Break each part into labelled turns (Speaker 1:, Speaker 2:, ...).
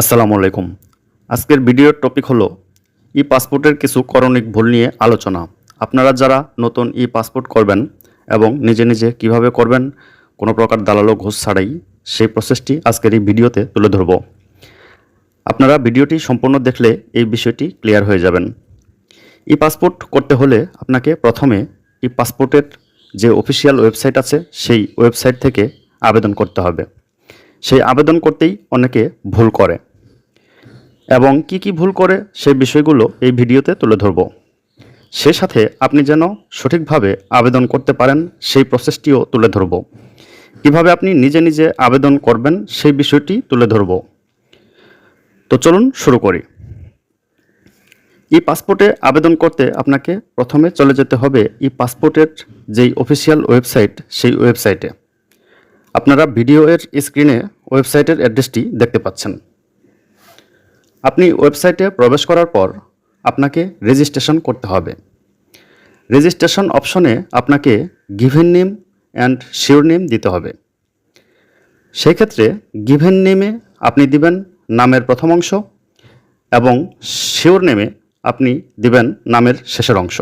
Speaker 1: আসসালামু আলাইকুম। আজকের ভিডিওর টপিক হলো ই পাসপোর্টের কিছু করণিক ভুল নিয়ে আলোচনা। আপনারা যারা নতুন ই পাসপোর্ট করবেন এবং নিজে নিজে কীভাবে করবেন, কোনো প্রকার দালালো ঘোষ ছাড়াই সেই প্রসেসটি আজকের এই ভিডিওতে তুলে ধরব। আপনারা ভিডিওটি সম্পূর্ণ দেখলে এই বিষয়টি ক্লিয়ার হয়ে যাবেন। ই পাসপোর্ট করতে হলে আপনাকে প্রথমে ই পাসপোর্টের যে অফিসিয়াল ওয়েবসাইট আছে, সেই ওয়েবসাইট থেকে আবেদন করতে হবে। সেই আবেদন করতেই অনেকে ভুল করে। এবং কি কি ভুল করে সেই বিষয়গুলো এই ভিডিওতে তুলে ধরব। সে সাথে আপনি যেন সঠিকভাবে আবেদন করতে পারেন, সেই প্রসেসটিও তুলে ধরব। কীভাবে আপনি নিজে নিজে আবেদন করবেন, সেই বিষয়টি তুলে ধরব। তো চলুন শুরু করি। ই পাসপোর্টে আবেদন করতে আপনাকে প্রথমে চলে যেতে হবে ই পাসপোর্টের যেই অফিসিয়াল ওয়েবসাইট সেই ওয়েবসাইটে আপনারা ভিডিও এর স্ক্রিনে ওয়েবসাইটের অ্যাড্রেসটি দেখতে পাচ্ছেন। আপনি ওয়েবসাইটে প্রবেশ করার পর আপনাকে রেজিস্ট্রেশন করতে হবে। রেজিস্ট্রেশন অপশনে আপনাকে given name and surname দিতে হবে। সেই ক্ষেত্রে গিভেন নেমে আপনি দিবেন নামের প্রথম অংশ এবং শিওর নেমে আপনি দিবেন নামের শেষের অংশ।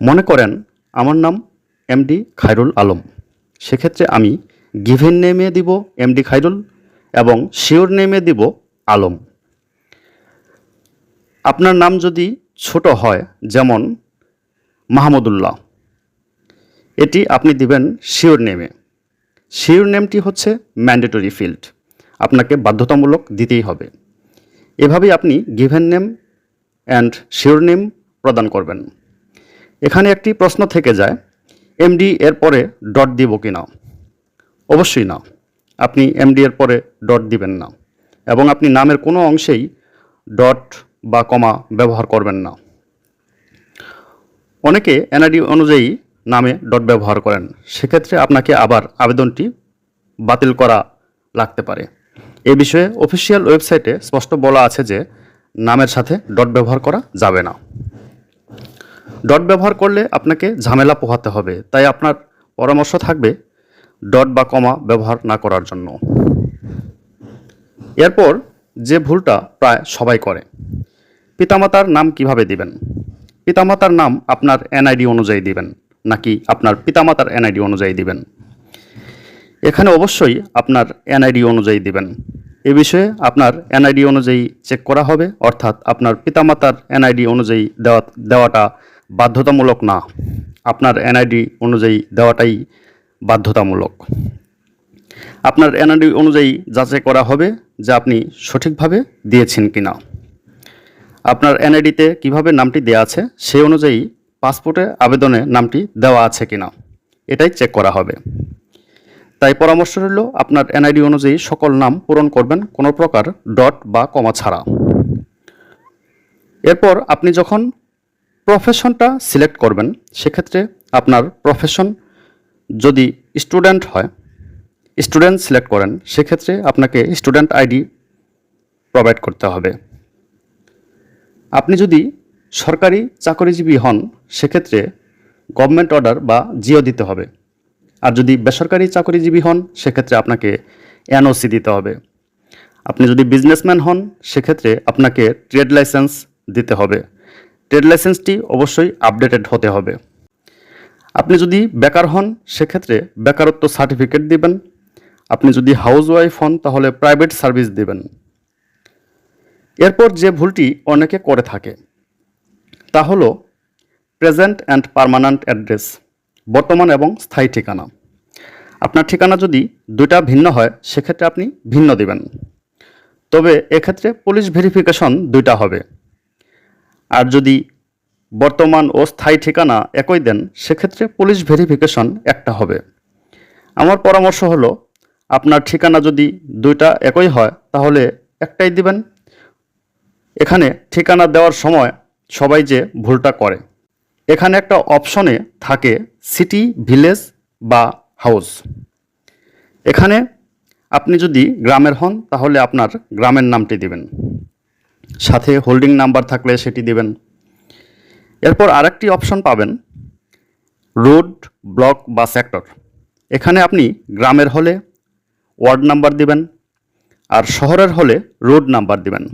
Speaker 1: মনে করেন আমার নাম এমডি খায়রুল আলম। সেক্ষেত্রে আমি গিভেন নেমে দিব এমডি খায়রুল এবং শিওর নেমে দিব আলম। আপনার নাম যদি ছোট হয়, যেমন মাহমুদুল্লাহ, এটি আপনি দিবেন শিওর নেমে শিওর নেমটি হচ্ছে ম্যান্ডেটরি ফিল্ড আপনাকে বাধ্যতামূলক দিতেই হবে। এভাবেই আপনি given name and surname প্রদান করবেন। এখানে একটি প্রশ্ন থেকে যায় এমডি এর পরে ডট দিব কি না? অবশ্যই না। আপনি এমডি এর পরে ডট দিবেন না। এবং আপনি নামের কোনো অংশেই ডট বা কমা ব্যবহার করবেন না। অনেকে এনআইডি অনুযায়ী নামে ডট ব্যবহার করেন। সেক্ষেত্রে আপনাকে আবার আবেদনটি বাতিল করা লাগতে পারে। এ বিষয়ে অফিসিয়াল ওয়েবসাইটে স্পষ্ট বলা আছে যে নামের সাথে ডট ব্যবহার করা যাবে না। ডট ব্যবহার করলে আপনাকে ঝামেলা পোহাতে হবে। তাই আপনার পরামর্শ থাকবে ডট বা কমা ব্যবহার না করার জন্য। এরপর যে ভুলটা প্রায় সবাই করে পিতামাতার নাম কীভাবে দিবেন? পিতামাতার নাম আপনার এনআইডি অনুযায়ী দিবেন, নাকি আপনার পিতামাতার এনআইডি অনুযায়ী দিবেন? এখানে অবশ্যই আপনার এনআইডি অনুযায়ী দিবেন। এ বিষয়ে আপনার এনআইডি অনুযায়ী চেক করা হবে, অর্থাৎ আপনার পিতামাতার এনআইডি অনুযায়ী দেওয়া, দেওয়াটা বাধ্যতামূলক না। আপনার এনআইডি অনুযায়ী দেওয়াটাই বাধ্যতামূলক। আপনার এনআইডি অনুযায়ী যাচাই করা হবে যে আপনি সঠিকভাবে দিয়েছেন কিনা। আপনার এনআইডিতে কীভাবে নামটি দেওয়া আছে সেই অনুযায়ী পাসপোর্টে আবেদনে নামটি দেওয়া আছে কিনা, এটাই চেক করা হবে। তাই পরামর্শ রইল, আপনার এনআইডি অনুযায়ী সকল নাম পূরণ করবেন কোনো প্রকার ডট বা কমা ছাড়া। এরপর আপনি যখন প্রফেশনটা সিলেক্ট করবেন, সেক্ষেত্রে আপনার প্রফেশন যদি স্টুডেন্ট হয় স্টুডেন্ট সিলেক্ট করেন, সেক্ষেত্রে আপনাকে স্টুডেন্ট আইডি প্রোভাইড করতে হবে। আপনি যদি সরকারি চাকরিজীবী হন, সেক্ষেত্রে গভর্নমেন্ট অর্ডার বা জিও দিতে হবে। আর যদি বেসরকারি চাকরিজীবী হন, সেক্ষেত্রে আপনাকে এনওসি দিতে হবে। আপনি যদি বিজনেসম্যান হন, সেক্ষেত্রে আপনাকে ট্রেড লাইসেন্স দিতে হবে। ট্রেড লাইসেন্সটি অবশ্যই আপডেটেড হতে হবে। আপনি যদি বেকার হন, সেক্ষেত্রে বেকারত্ব সার্টিফিকেট দিবেন। আপনি যদি হাউস ওয়াইফ হন, তাহলে প্রাইভেট সার্ভিস দিবেন। এরপর যে ভুলটি অনেকে করে থাকে, তা হলো প্রেজেন্ট অ্যান্ড পার্মানেন্ট অ্যাড্রেস বর্তমান এবং স্থায়ী ঠিকানা। আপনার ঠিকানা যদি দুইটা ভিন্ন হয়, সেক্ষেত্রে আপনি ভিন্ন দিবেন। তবে এক্ষেত্রে পুলিশ ভেরিফিকেশন দুইটা হবে। আর যদি বর্তমান ও স্থায়ী ঠিকানা একই দেন, সেক্ষেত্রে পুলিশ ভেরিফিকেশন একটা হবে। আমার পরামর্শ হলো, আপনার ঠিকানা যদি দুইটা একই হয়, তাহলে একটাই দিবেন এখানে ঠিকানা দেওয়ার সময় সবাই যে ভুলটা করে। এখানে একটা অপশনে থাকে সিটি, ভিলেজ বা হাউস। এখানে আপনি যদি গ্রামের হন, তাহলে আপনার গ্রামের নামটি দিবেন। সাথে হোল্ডিং নাম্বার থাকলে সেটি দিবেন। এরপর আরেকটি অপশন পাবেন, রোড, ব্লক বা সেক্টর। এখানে আপনি গ্রামের হলে ওয়ার্ড নাম্বার দিবেন আর শহরের হলে রোড নাম্বার দিবেন।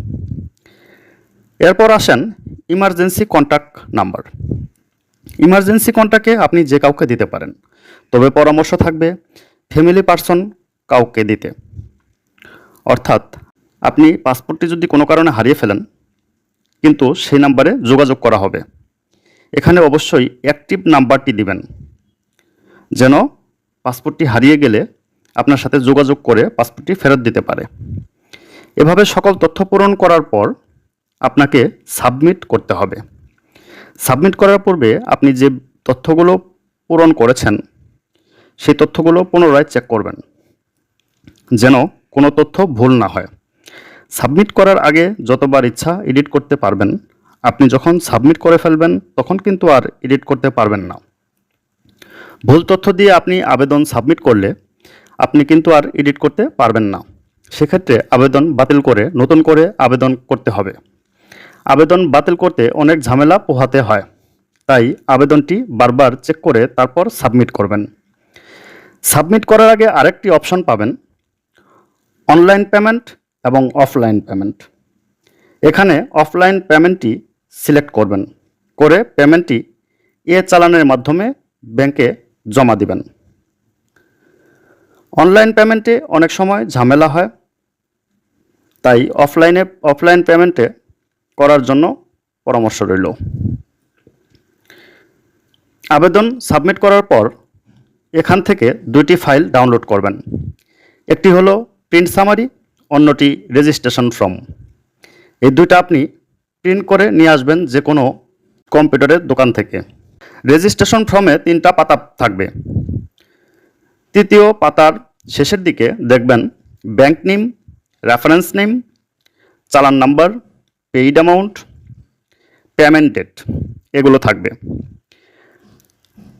Speaker 1: এরপর আসেন ইমার্জেন্সি কন্ট্যাক্ট নাম্বার ইমার্জেন্সি কন্ট্যাক্টে আপনি যে কাউকে দিতে পারেন, তবে পরামর্শ থাকবে ফ্যামিলি পার্সন কাউকে দিতে। অর্থাৎ আপনি পাসপোর্টটি যদি কোনো কারণে হারিয়ে ফেলেন, কিন্তু সেই নাম্বারে যোগাযোগ করা হবে। এখানে অবশ্যই অ্যাক্টিভ নাম্বারটি দিবেন, যেন পাসপোর্টটি হারিয়ে গেলে আপনার সাথে যোগাযোগ করে পাসপোর্টটি ফেরত দিতে পারে। এভাবে সকল তথ্য পূরণ করার পর আপনাকে সাবমিট করতে হবে। সাবমিট করার পূর্বে আপনি যে তথ্যগুলো পূরণ করেছেন, সেই তথ্যগুলো পুনরায় চেক করবেন, যেন কোনো তথ্য ভুল না হয়। সাবমিট করার আগে যতবার ইচ্ছা এডিট করতে পারবেন। আপনি যখন সাবমিট করে ফেলবেন, তখন কিন্তু আর এডিট করতে পারবেন না। ভুল তথ্য দিয়ে আপনি আবেদন সাবমিট করলে আপনি কিন্তু আর এডিট করতে পারবেন না। সেক্ষেত্রে আবেদন বাতিল করে নতুন করে আবেদন করতে হবে। আবেদন বাতিল করতে অনেক ঝামেলা পোহাতে হয়। তাই আবেদনটি বারবার চেক করে তারপর সাবমিট করবেন। সাবমিট করার আগে আরেকটি অপশন পাবেন, অনলাইন পেমেন্ট এবং অফলাইন পেমেন্ট। এখানে অফলাইন পেমেন্টটি সিলেক্ট করবেন, করে পেমেন্টটি এ চালানের মাধ্যমে ব্যাংকে জমা দিবেন। অনলাইন পেমেন্টে অনেক সময় ঝামেলা হয়, তাই অফলাইনে, অফলাইন পেমেন্টে করার জন্য পরামর্শ রইল। আবেদন সাবমিট করার পর এখান থেকে দুইটি ফাইল ডাউনলোড করবেন। একটি হলো প্রিন্ট সামারি, অন্যটি রেজিস্ট্রেশন ফর্ম। এই দুইটা আপনি প্রিন্ট করে নিয়ে আসবেন যে কোনো কম্পিউটারের দোকান থেকে। রেজিস্ট্রেশন ফর্মে তিনটা পাতা থাকবে। তৃতীয় পাতার শেষের দিকে দেখবেন bank name, reference name, challan number paid amount payment date এগুলো থাকবে।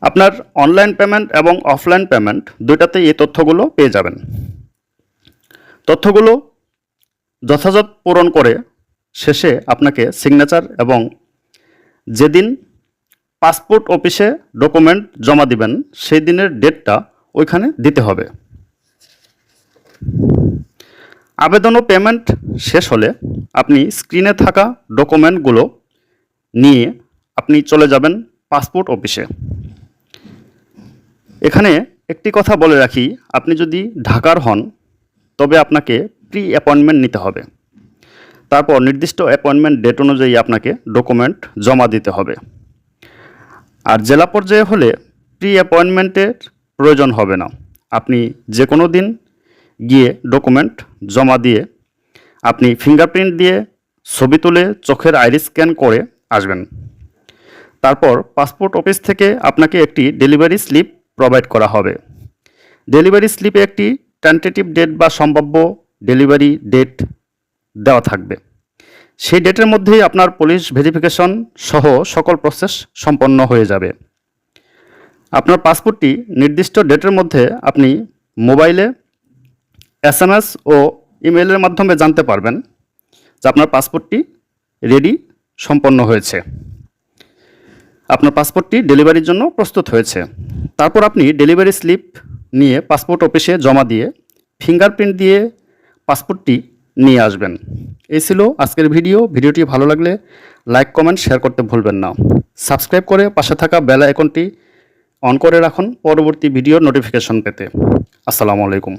Speaker 1: আপনার অনলাইন পেমেন্ট এবং অফলাইন পেমেন্ট দুইটাতে এই তথ্যগুলো পেয়ে যাবেন। তথ্যগুলো যথাযথ পূরণ করে শেষে আপনাকে সিগনেচার এবং যেদিন পাসপোর্ট অফিসে ডকুমেন্ট জমা দিবেন, সেই দিনের ডেটটা ওইখানে দিতে হবে। আবেদন ও পেমেন্ট শেষ হলে আপনি স্ক্রিনে থাকা ডকুমেন্টগুলো নিয়ে আপনি চলে যাবেন পাসপোর্ট অফিসে এখানে একটি কথা বলে রাখি, আপনি যদি ঢাকার হন, তবে আপনাকে প্রি অ্যাপয়েন্টমেন্ট নিতে হবে। তারপর নির্দিষ্ট অ্যাপয়েন্টমেন্ট ডেট অনুযায়ী আপনাকে ডকুমেন্ট জমা দিতে হবে। আর জেলা পর্যায়ে হলে প্রি অ্যাপয়েন্টমেন্টের প্রয়োজন হবে না। আপনি যে কোনো দিন গিয়ে ডকুমেন্ট জমা দিয়ে আপনি ফিঙ্গারপ্রিন্ট দিয়ে ছবি তুলে চোখের আইরিস স্ক্যান করে আসবেন। তারপর পাসপোর্ট অফিস থেকে আপনাকে একটি ডেলিভারি স্লিপ প্রোভাইড করা হবে। ডেলিভারি স্লিপে একটি টেন্টেটিভ ডেট বা সম্ভাব্য ডেলিভারি ডেট দেওয়া থাকবে। সেই ডেটের মধ্যেই আপনার পুলিশ ভেরিফিকেশন সহ সকল প্রসেস সম্পন্ন হয়ে যাবে। আপনার পাসপোর্টটি নির্দিষ্ট ডেটের মধ্যে আপনি মোবাইলে এসএমএস ও ইমেলের মাধ্যমে জানতে পারবেন যে আপনার পাসপোর্টটি রেডি সম্পন্ন হয়েছে। আপনার পাসপোর্টটি ডেলিভারির জন্য প্রস্তুত হয়েছে। তারপর আপনি ডেলিভারি স্লিপ নিয়ে পাসপোর্ট অফিসে জমা দিয়ে ফিঙ্গারপ্রিন্ট দিয়ে পাসপোর্টটি নিয়ে আসবেন। এই ছিল আজকের ভিডিও। ভিডিওটি ভালো লাগলে লাইক, কমেন্ট শেয়ার করতে ভুলবেন না। সাবস্ক্রাইব করে পাশে থাকা বেল আইকনটি অন করে রাখুন পরবর্তী ভিডিওর নোটিফিকেশন পেতে। আসসালামু আলাইকুম।